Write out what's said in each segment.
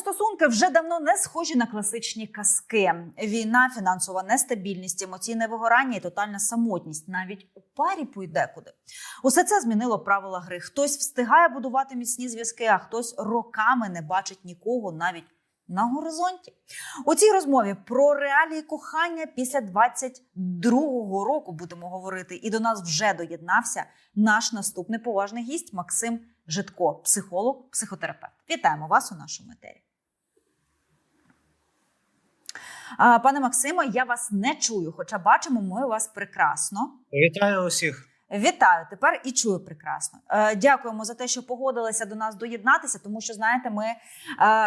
стосунки вже давно не схожі на класичні казки. Війна, фінансова нестабільність, емоційне вигорання і тотальна самотність. Навіть у парі пойде куди. Усе це змінило правила гри. Хтось встигає будувати міцні зв'язки, а хтось роками не бачить нікого навіть на горизонті. У цій розмові про реалії кохання після 22-го року будемо говорити. І до нас вже доєднався наш наступний поважний гість Максим Житко, психолог, психотерапевт. Вітаємо вас у нашому етері. А, Пане Максимо, я вас не чую, хоча бачимо ми вас прекрасно. Вітаю усіх. Вітаю тепер і чую прекрасно. Е, дякуємо за те, що погодилися до нас доєднатися, тому що знаєте, ми е,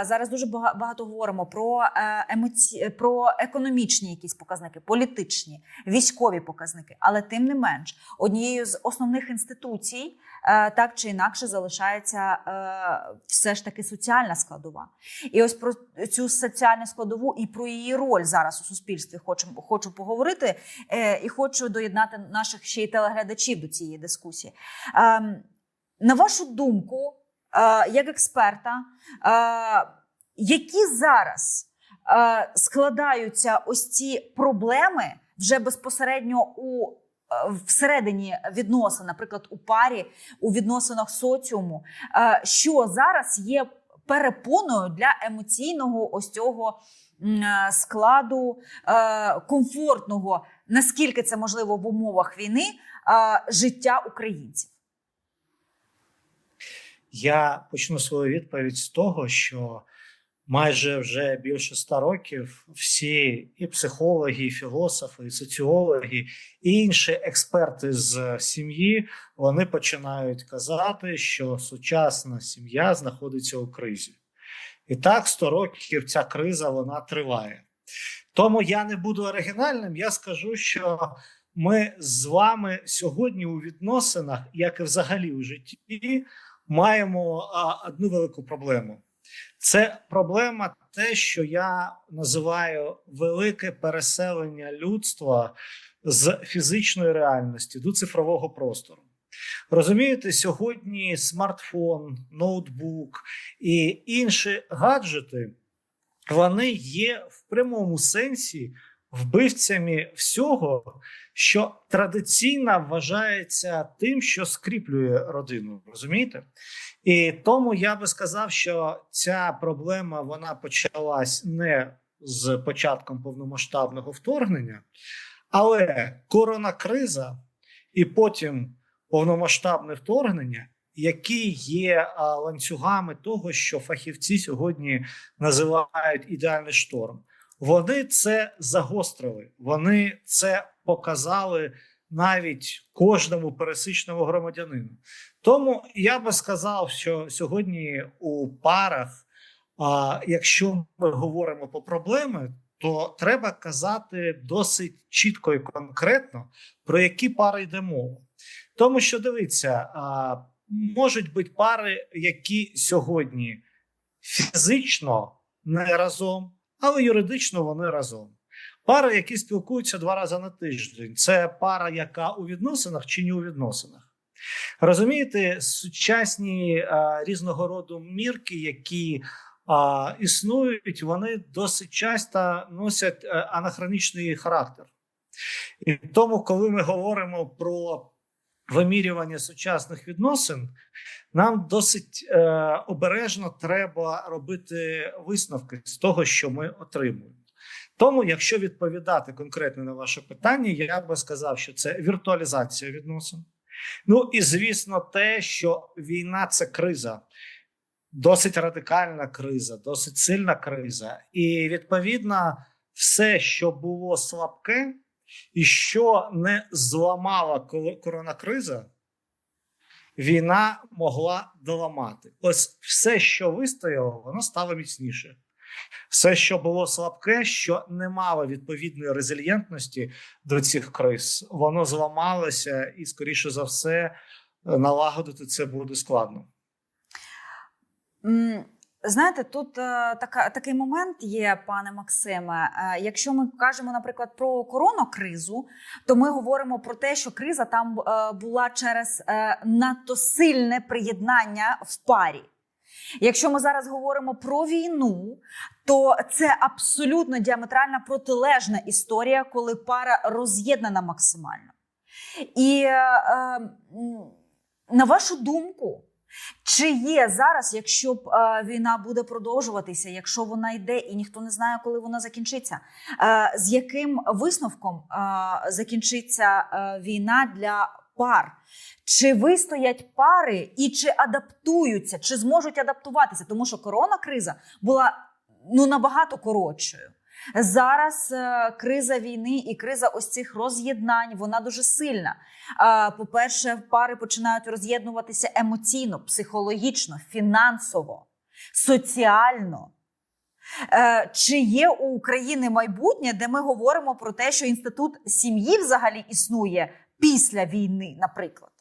зараз дуже багато говоримо про е, емоці... про економічні якісь показники, політичні, військові показники. Але тим не менш, однією з основних інституцій так чи інакше залишається все ж таки соціальна складова. І ось про цю соціальну складову і про її роль зараз у суспільстві хочу, хочу поговорити. І хочу доєднати наших ще й телеглядачів до цієї дискусії. Ем, на вашу думку, е, як експерта, е, які зараз е, складаються ось ці проблеми вже безпосередньо у всередині відносин, наприклад, у парі, у відносинах соціуму, що зараз є перепоною для емоційного ось цього складу комфортного, наскільки це можливо в умовах війни, життя українців. Я почну свою відповідь з того, що майже вже більше ста років всі і психологи, і філософи, і соціологи, і інші експерти з сім'ї вони починають казати, що сучасна сім'я знаходиться у кризі. І так 100 років ця криза вона триває. Тому я не буду оригінальним. Я скажу, що ми з вами сьогодні у відносинах, як і взагалі у житті, маємо одну велику проблему. Це проблема те, що я називаю велике переселення людства з фізичної реальності до цифрового простору. Розумієте, сьогодні смартфон, ноутбук і інші гаджети вони є в прямому сенсі вбивцями всього, що традиційно вважається тим, що скріплює родину. Розумієте? І тому я би сказав, що ця проблема вона почалась не з початком повномасштабного вторгнення, але коронакриза і потім повномасштабне вторгнення, які є ланцюгами того, що фахівці сьогодні називають ідеальний шторм. Вони це загострили, вони це показали навіть кожному пересічному громадянину. Тому я би сказав, що сьогодні у парах, а, якщо ми говоримо про проблеми, то треба казати досить чітко і конкретно, про які пари йде мова. Тому що дивіться, а, можуть бути пари, які сьогодні фізично не разом, але юридично вони разом. Пари, які спілкуються два рази на тиждень, це пара, яка у відносинах чи не у відносинах. Розумієте, сучасні а, різного роду мірки, які а, існують, вони досить часто носять а, анахронічний характер. І тому, коли ми говоримо про вимірювання сучасних відносин, нам досить е, обережно треба робити висновки з того, що ми отримуємо. Тому, якщо відповідати конкретно на ваше питання, я би сказав, що це віртуалізація відносин. Ну і звісно, те, що війна це криза, досить радикальна криза, досить сильна криза. І відповідно, все, що було слабке, і що не зламала коронакриза, війна могла доламати. Ось все, що вистояло, воно стало міцніше. Все, що було слабке, що не мало відповідної резильєнтності до цих криз, воно зламалося, і, скоріше за все, налагодити це буде складно. Знаєте, тут е, така, такий момент є, пане Максиме. Е, якщо ми кажемо, наприклад, про коронакризу, то ми говоримо про те, що криза там е, була через надто сильне приєднання в парі. Якщо ми зараз говоримо про війну, то це абсолютно діаметрально протилежна історія, коли пара роз'єднана максимально. І е, е, на вашу думку, чи є зараз, якщо б е, війна буде продовжуватися, якщо вона йде і ніхто не знає, коли вона закінчиться, е, з яким висновком е, закінчиться е, війна для пар? Чи вистоять пари і чи адаптуються, чи зможуть адаптуватися? Тому що корона-криза була ну набагато коротшою. Зараз е, криза війни і криза ось цих роз'єднань вона дуже сильна. Е, по-перше, пари починають роз'єднуватися емоційно, психологічно, фінансово, соціально. Е, Чи є у України майбутнє, де ми говоримо про те, що інститут сім'ї взагалі існує після війни, наприклад?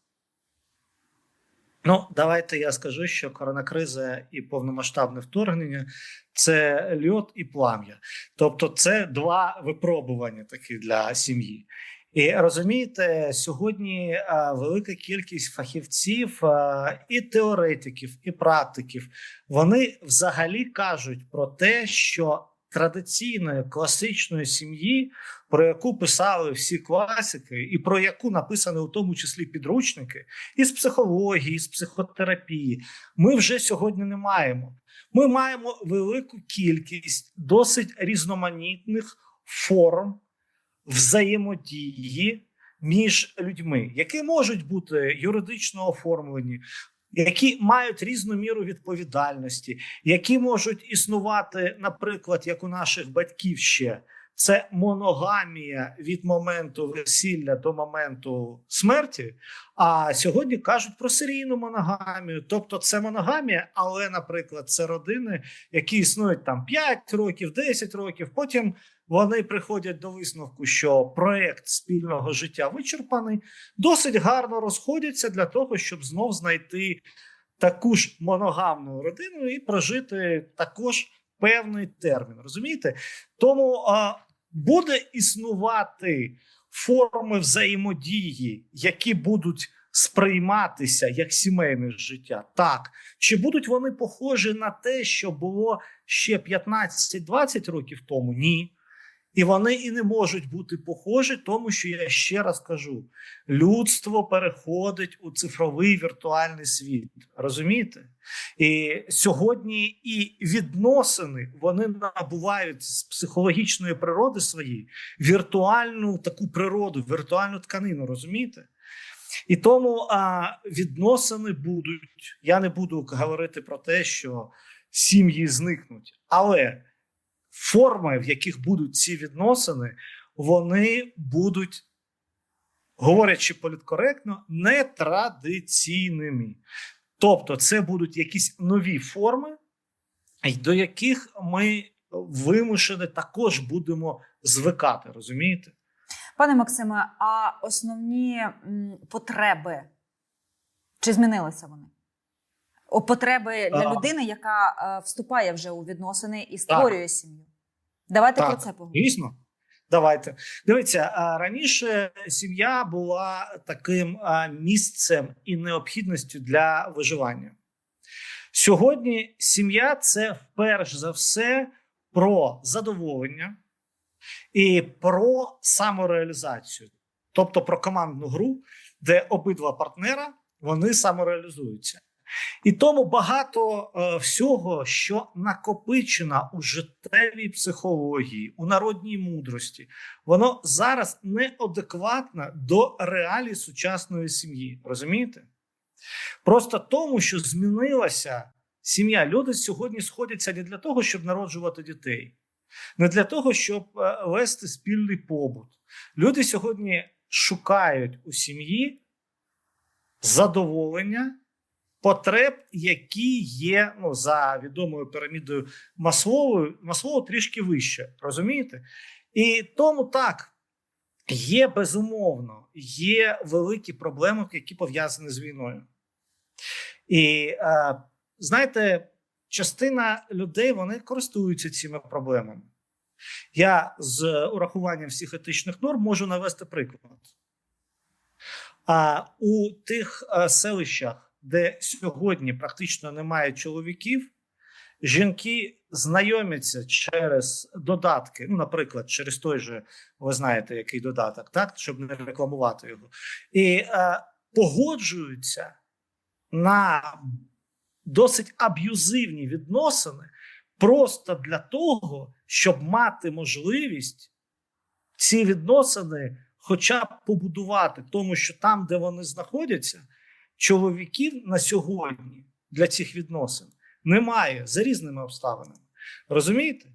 Ну, давайте я скажу, що коронакриза і повномасштабне вторгнення це льот і плам'я. Тобто, це два випробування такі для сім'ї. І розумієте, сьогодні е, велика кількість фахівців, е, і теоретиків, і практиків, вони взагалі кажуть про те, що традиційної класичної сім'ї, про яку писали всі класики, і про яку написані у тому числі підручники, із психології, з психотерапії, ми вже сьогодні не маємо. Ми маємо велику кількість досить різноманітних форм взаємодії між людьми, які можуть бути юридично оформлені. Які мають різну міру відповідальності, які можуть існувати, наприклад, як у наших батьків ще це моногамія від моменту весілля до моменту смерті. А сьогодні кажуть про серійну моногамію. Тобто, це моногамія, але, наприклад, це родини, які існують там 5 років, 10 років. Потім вони приходять до висновку, що проект спільного життя вичерпаний, досить гарно розходяться для того, щоб знов знайти таку ж моногамну родину і прожити також певний термін. Розумієте? Тому а, буде існувати форми взаємодії, які будуть сприйматися як сімейне життя. Так, чи будуть вони похожі на те, що було ще 15-20 років тому? Ні. І вони і не можуть бути похожі, тому що я ще раз кажу: людство переходить у цифровий віртуальний світ. Розумієте? І сьогодні і відносини вони набувають з психологічної природи своєї віртуальну таку природу, віртуальну тканину. Розумієте? І тому а, відносини будуть. Я не буду говорити про те, що сім'ї зникнуть, але форми, в яких будуть ці відносини, вони будуть, говорячи політкоректно, нетрадиційними. Тобто, це будуть якісь нові форми, до яких ми вимушені також будемо звикати, розумієте? Пане Максиме, а основні потреби чи змінилися вони? Потреби для А. людини, яка е, вступає вже у відносини і створює сім'ю. Давайте Так, про це поговоримо. Дійсно. Давайте дивіться раніше. Сім'я була таким місцем і необхідністю для виживання. Сьогодні сім'я це перш за все про задоволення і про самореалізацію, тобто про командну гру, де обидва партнера вони самореалізуються. І тому багато е, всього, що накопичено у життєвій психології, у народній мудрості, воно зараз неадекватно до реалій сучасної сім'ї. Розумієте? Просто тому, що змінилася сім'я. Люди сьогодні сходяться не для того, щоб народжувати дітей, не для того, щоб е, вести спільний побут. Люди сьогодні шукають у сім'ї задоволення потреб, які є ну, за відомою пірамідою Масловою, Маслоу трішки вище. Розумієте? І тому так, є безумовно, є великі проблеми, які пов'язані з війною. І е, знаєте, частина людей вони користуються цими проблемами. Я з урахуванням всіх етичних норм можу навести приклад. А у тих е, селищах, де сьогодні практично немає чоловіків, жінки знайомляться через додатки. Ну, наприклад, через той же, ви знаєте, який додаток, так, щоб не рекламувати його, і е, погоджуються на досить аб'юзивні відносини просто для того, щоб мати можливість ці відносини хоча б побудувати, тому що там, де вони знаходяться, чоловіків на сьогодні для цих відносин немає за різними обставинами. Розумієте?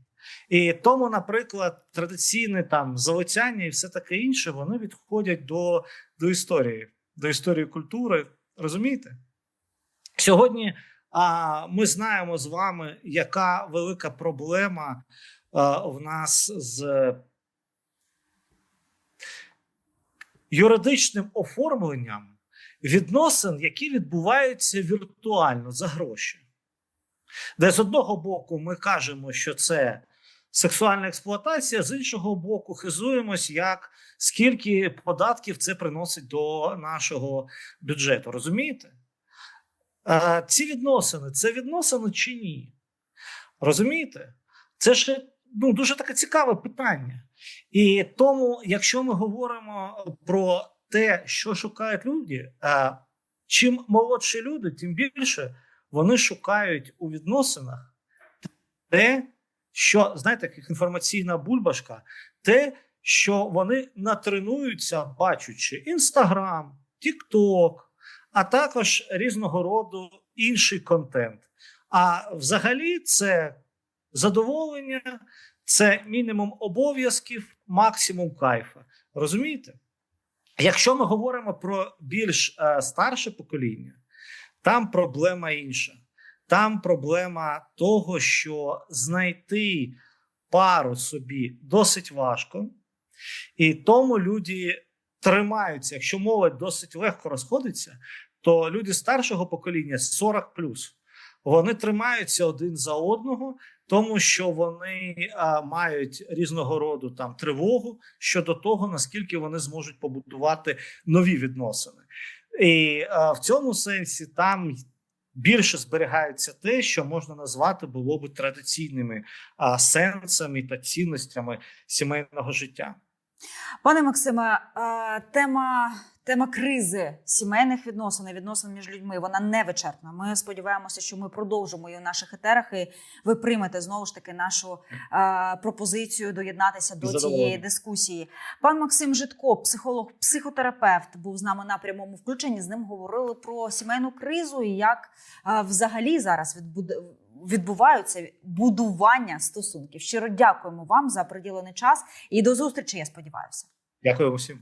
І тому, наприклад, традиційне там залицяння і все таке інше, вони відходять до, до історії, до історії культури. Розумієте? Сьогодні а, ми знаємо з вами, яка велика проблема а, в нас з юридичним оформленням відносин, які відбуваються віртуально за гроші. Де з одного боку ми кажемо, що це сексуальна експлуатація, з іншого боку, хизуємось, як скільки податків це приносить до нашого бюджету. Розумієте? Е, ці відносини це відносини чи ні? Розумієте? Це ж ну, дуже таке цікаве питання. І тому, якщо ми говоримо про те, що шукають люди, е, чим молодші люди, тим більше вони шукають у відносинах те, що знаєте, як інформаційна бульбашка, те, що вони натренуються, бачучи Інстаграм, Тікток, а також різного роду інший контент. А взагалі, це задоволення, це мінімум обов'язків, максимум кайфа. Розумієте? Якщо ми говоримо про більш е, старше покоління, там проблема інша. Там проблема того, що знайти пару собі досить важко, і тому люди тримаються. Якщо молодь досить легко розходиться, то люди старшого покоління 40 вони тримаються один за одного, тому що вони а, мають різного роду там тривогу щодо того, наскільки вони зможуть побудувати нові відносини. І а, в цьому сенсі там більше зберігається те, що можна назвати було би традиційними а, сенсами та цінностями сімейного життя. Пане Максиме, е, тема, тема кризи сімейних відносин і відносин між людьми вона не вичерпна. Ми сподіваємося, що ми продовжимо її в наших етерах, і ви приймете знову ж таки нашу е, пропозицію доєднатися до цієї дискусії. Пан Максим Житко, психолог, психотерапевт, був з нами на прямому включенні. З ним говорили про сімейну кризу і як е, взагалі зараз відбуде. Відбуваються будування стосунків. Щиро дякуємо вам за приділений час і до зустрічі. Я сподіваюся. Дякую усім.